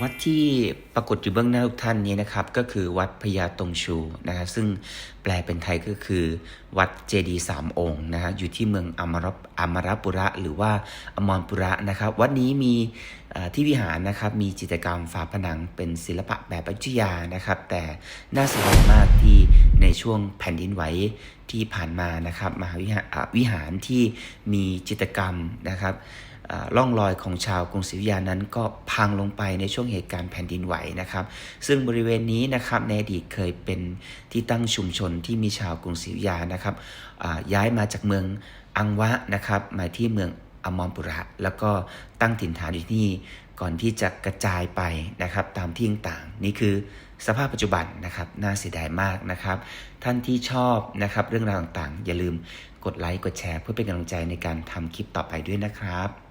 วัดที่ปรากฏอยู่เบื้องหน้าทุกท่านนี้นะครับ ก็คือวัดพญาตงชูนะครับซึ่งแปลเป็นไทยก็คือ วัดเจดีสามองค์นะฮะอยู่ที่เมืองอมรอมรปุระหรือว่าอมรปุระนะครับ วัดนี้มีที่วิหารนะครับมีจิตรกรรมฝาผนังเป็นศิลปะแบบอยุยานะครับ แต่น่าสียดมากที่ในช่วงแผ่นดินไหวที่ผ่านมานะครับมหาวิหารที่มีจิตรกรรมนะครับ อ่าร่องรอยของชาวกรุงศรีอยุธยานั้นก็พังลงไปในช่วงเหตุการณ์แผ่นดินไหวนะครับ ซึ่งบริเวณนี้นะครับในอดีตเคยเป็นที่ตั้งชุมชนที่มีชาวกรุงศรีอยุธยานะครับย้ายมาจากเมืองอังวะนะครับมาที่เมืองอมรปุระ แล้วก็ตั้งถิ่นฐานอยู่ที่นี่ก่อนที่จะกระจายไปนะครับตามที่ต่างๆนี่คือสภาพปัจจุบันนะครับน่าเสียดายมากนะครับ ท่านที่ชอบนะครับเรื่องราวต่างๆ อย่าลืมกดไลค์กดแชร์ เพื่อเป็นกำลังใจในการทำคลิปต่อไปด้วยนะครับ